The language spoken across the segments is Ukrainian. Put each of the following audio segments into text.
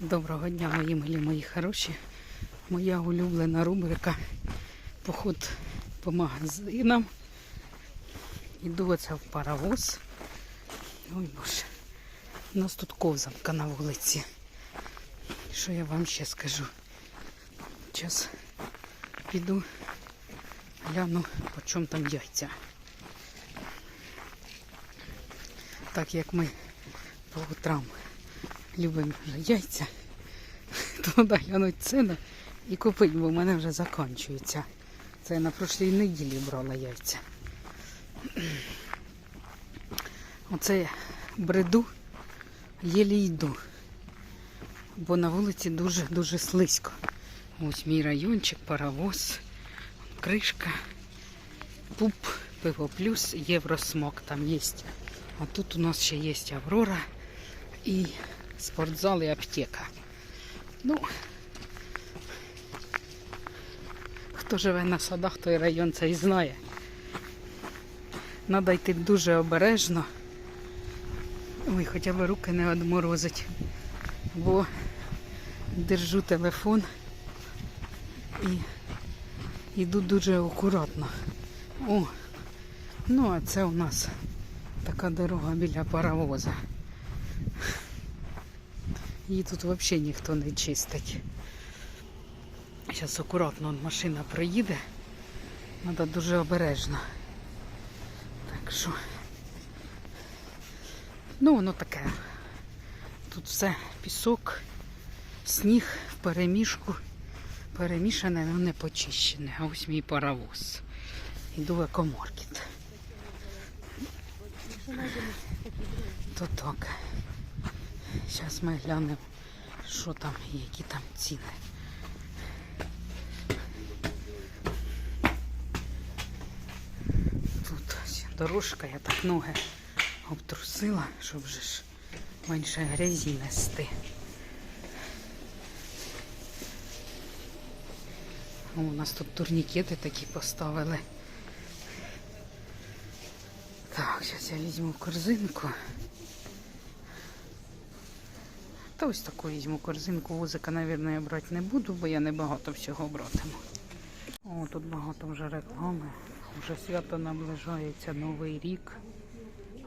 Доброго дня, мої милі, мої хороші. Моя улюблена рубрика Поход по магазинам. Іду оце в паровоз. Ой боже. У нас тут ковзанка на вулиці. Що я вам ще скажу? Зараз піду гляну, по чому там яйця. Так як ми по утрам любимо вже яйця, то треба глянути ціни і купити, бо в мене вже закінчується. Це я на прошлій неділі брала яйця. Оце я бреду, єлі йду. Бо на вулиці дуже-дуже слизько. Ось мій райончик, паровоз, кришка, пуп, пиво плюс, євросмок там є. А тут у нас ще є Аврора і спортзал і аптека. Ну, хто живе на садах, той район це і знає. Треба йти дуже обережно. Ой, хоча б руки не одморозить. Бо держу телефон і йду дуже акуратно. О, ну а це у нас така дорога біля паровоза. Її тут взагалі ніхто не чистить. Зараз акуратно машина проїде. Треба дуже обережно. Так що. Ну, воно таке. Тут все пісок, сніг перемішку. Перемішане, але не почищене. А ось мій паровоз. Йду в екомаркет. То так. Зараз ми глянемо, що там які там ціни. Тут дорожка, я так ноги обтрусила, щоб вже ж менше грязі нести. У нас тут турнікети такі поставили. Так, зараз я візьму корзинку. Та ось таку візьму корзинку. Вузика, мабуть, я брати не буду, бо я не багато всього братиму. О, тут багато вже реклами. Вже свято наближається Новий рік.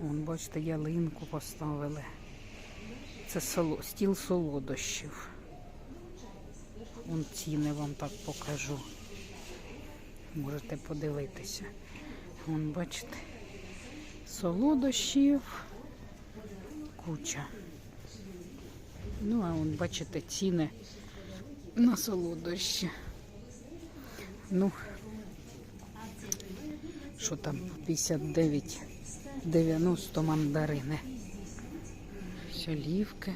Вон, бачите, ялинку поставили. Це соло, стіл солодощів. Вон ціни вам так покажу. Можете подивитися. Вон, бачите, солодощів куча. Ну, а вон, бачите, ціни на солодощі. Ну, що там, 59,90 мандарини. Все олівки.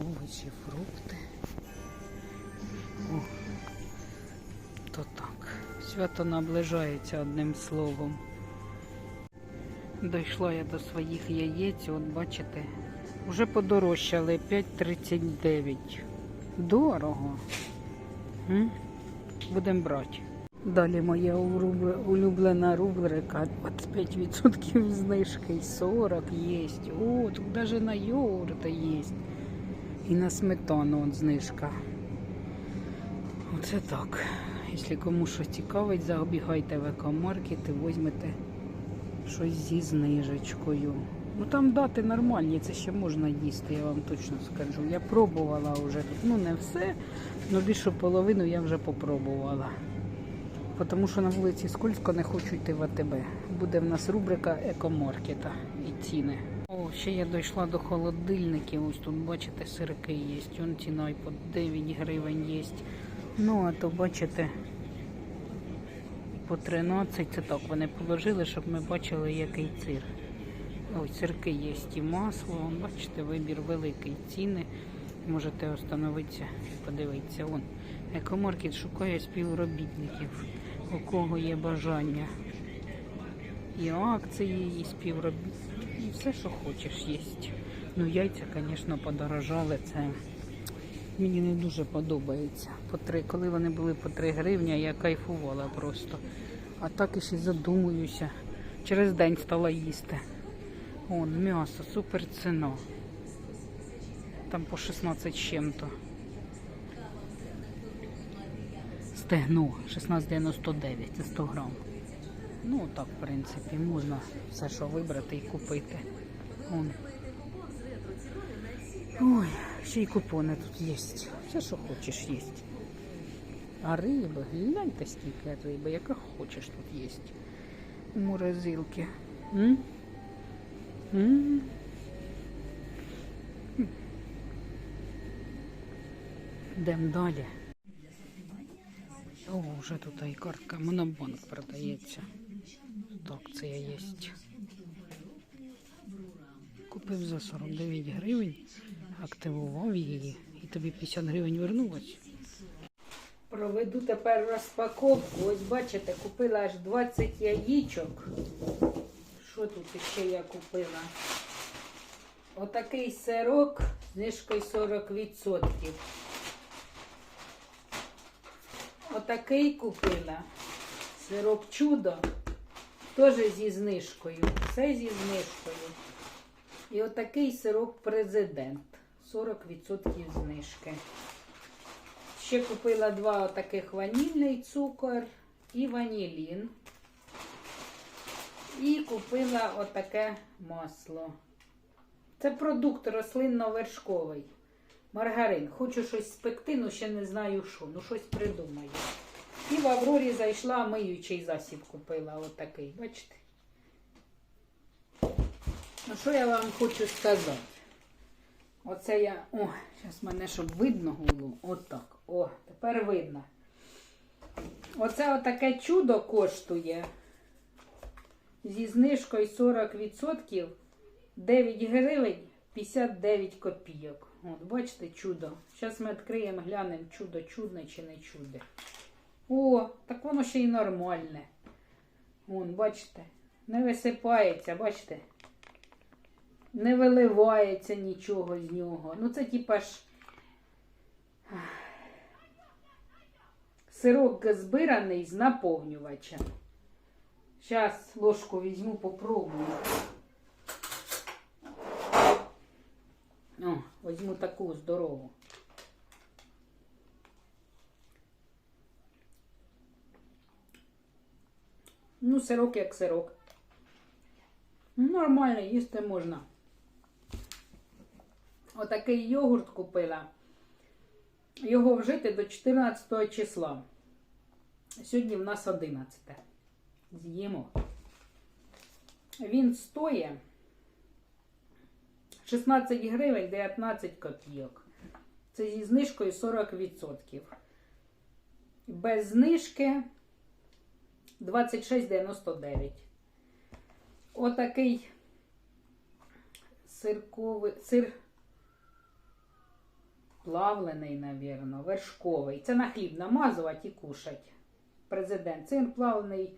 Овочі, фрукти. О, то так. Свято наближається одним словом. Дійшла я до своїх яєць, от бачите, вже подорожчали 5,39. Дорого. Будемо брати. Далі моя улюблена рубрика 25% знижки, 40 є. О, тут навіть на йогурти є. І на сметану от знижка. Оце так. Якщо кому щось цікавить, забігайте в екомаркет і візьмете щось зі знижечкою. Ну там дати нормальні, це ще можна їсти, я вам точно скажу. Я пробувала вже тут. Ну не все, але більшу половину я вже попробувала. Тому що на вулиці скользко не хочу йти в АТБ. Буде в нас рубрика екомаркета і ціни. О, ще я дійшла до холодильників. Ось тут, бачите, сирки є. Он ціна і по 9 гривень є. Ну, а то бачите, по 13. Це так вони положили, щоб ми бачили, який цир. Ось сирки є і масло. Бачите, вибір великий ціни. Можете остановитися і подивитися. Вон, екомаркет шукає співробітників, у кого є бажання. І акції, і співробітники, і все, що хочеш, є. Ну, яйця, звісно, подорожали. Це мені не дуже подобається. По три, коли вони були по 3 гривні, я кайфувала просто. А так і ще задумуюся. Через день стала їсти. Он, м'ясо, супер ціна. там по 16 з чим-то. Стегно 16,99, це 100 грам. Ну, так, в принципі, можна все, що вибрати і купити. Вон. Ще й купони тут є. Все, що хочеш, є. А риби, гляньте скільки риби, яка хочеш тут є. Морозилки. М? М? Йдемо далі. О, вже тут і картка Монобанк продається. Так, це я є. Купив за 49 гривень, активував її і тобі 50 гривень вернулось. Проведу тепер розпаковку. Ось бачите, купила аж 20 яєчок. Що тут ще я купила? Отакий сирок знижкою 40%. Отакий купила. Сирок чудо. Теж зі знижкою. Все зі знижкою. І отакий сирок президент. 40% знижки. Ще купила два отаких ванільний цукор і ванілін. І купила отаке масло. Це продукт рослинно-вершковий. Маргарин. Хочу щось спекти, ну ще не знаю що. Ну щось придумаю. І в Аврорі зайшла, миючий засіб купила. Отакий. Бачите? Ну що я вам хочу сказати? Оце я. О, зараз мене, щоб видно було. Отак. О, тепер видно. Оце отаке чудо коштує зі знижкою 40% 9 гривень 59 копійок. От, бачите, чудо. Зараз ми відкриємо, глянемо, чудо чудне чи не чудо. О, так воно ще й нормальне. Вон, бачите, не висипається, бачите? Не виливається нічого з нього. Ну, це типа ж. Сирок збираний з наповнювачем. Зараз ложку візьму, попробую. О, візьму таку здорову. Ну, сирок як сирок. Нормально, їсти можна. Отакий йогурт купила. Його вжити до 14 числа. Сьогодні в нас 11. З'їмо. Він стоїть 16 гривень 19 копійок. Це зі знижкою 40%. Без знижки 26,99. Отакий сирковий сир плавлений, навірно, вершковий. Це на хліб намазувати і кушать. Президент. Сир плавлений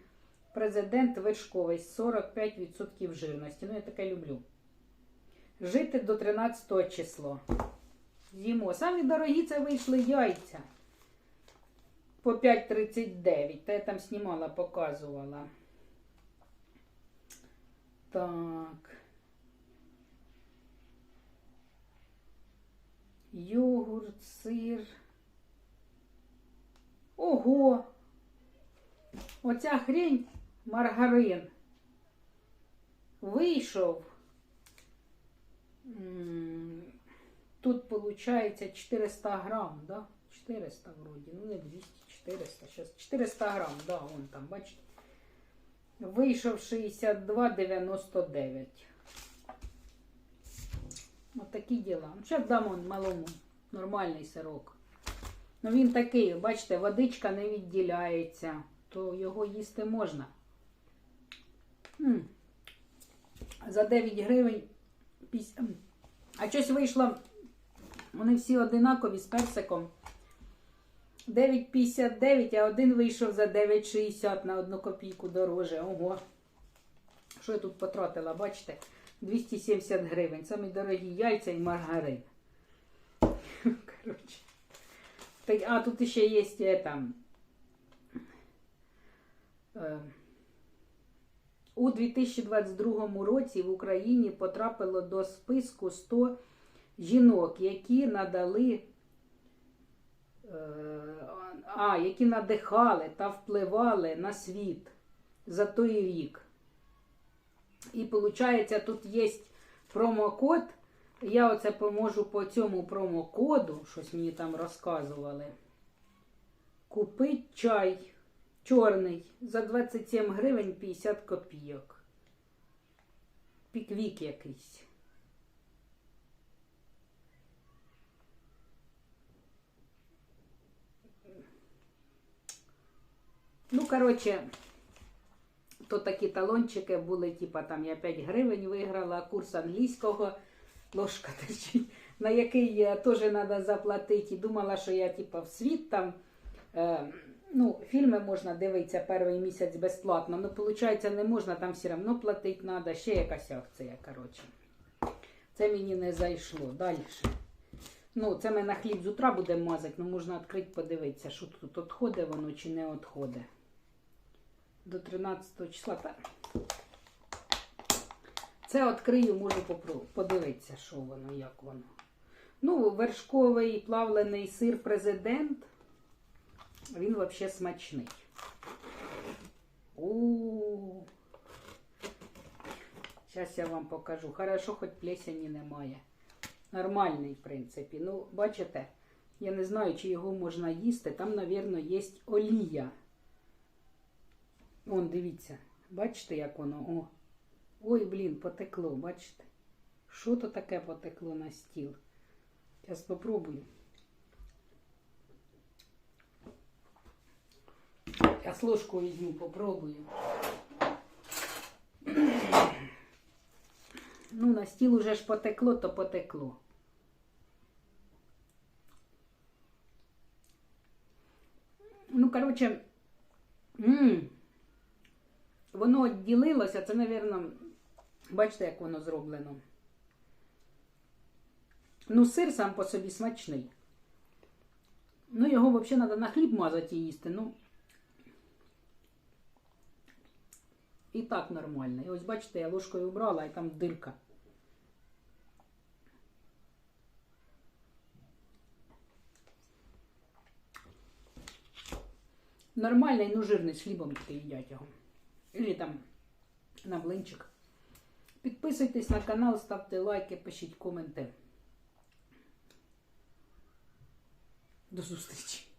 президент вершковий 45% жирності. Ну, я таке люблю. Жити до 13 числа. З'їмо. Самі дорогі це вийшли яйця. По 5,39. Та я там знімала, показувала. Так. Йогурт, сир. Ого! Оця хрень маргарин. Вийшов. Тут виходить 400 грам, да? 400 вроді, ну не 200, 400, сейчас 400 грам, да, вон там, бачите. Вийшов 62,99. Ось такі діла. Ну, Зараз дам он малому нормальний сирок. Ну він такий, бачите, водичка не відділяється, то його їсти можна. М. За 9 гривень. піс- м. А щось вийшло. Вони всі одинакові з персиком. 9,59, а один вийшов за 9,60 на одну копійку дороже. Ого. Що я тут потратила, бачите? 270 гривень. Самі дорогі яйця і маргарин. Коротше. А тут ще є е, там. Е, у 2022 році в Україні потрапило до списку 100 жінок, які надали, е, а, які надихали та впливали на світ за той рік. І виходить, тут є промокод. Я оце поможу по цьому промокоду, щось мені там розказували. Купить чай чорний за 27 гривень 50 копійок. Піквік якийсь. Ну, коротше, то такі талончики були, типа там я 5 гривень виграла, курс англійського, ложка терчить, на який теж треба заплатити. І думала, що я типа в світ там. Е, ну, фільми можна дивитися перший місяць безплатно, але виходить, не можна, там все одно платити треба, ще якась акція, коротше. Це мені не зайшло. Далі. Ну, це ми на хліб з утра будемо мазати, ну можна відкрити, подивитися, що тут відходить воно чи не відходить. До 13 числа. Та... Це відкрию, можу подивитися, що воно, як воно. Ну, вершковий плавлений сир президент. Він взагалі смачний. У. Зараз я вам покажу. Хорошо, хоч плесені немає. Нормальний, в принципі. Ну, бачите, я не знаю, чи його можна їсти. Там, мабуть, є олія. Вон, дивіться. Бачите, як воно? О. Ой, блін, потекло, бачите? Що то таке потекло на стіл? Зараз спробую. Я ложку візьму, попробую. Ну, на стіл уже ж потекло, то потекло. Ну, коротше, м воно відділилося, це, мабуть, бачите, як воно зроблено. Ну, сир сам по собі смачний. Ну, його взагалі треба на хліб мазати і їсти. Ну, І так нормально. І ось бачите, я ложкою брала, і там дирка. Нормальний, ну жирний, з хлібом тільки їдять його. Или там на блинчик. Підписуйтесь на канал, ставте лайки, пишіть коменти. До зустрічі!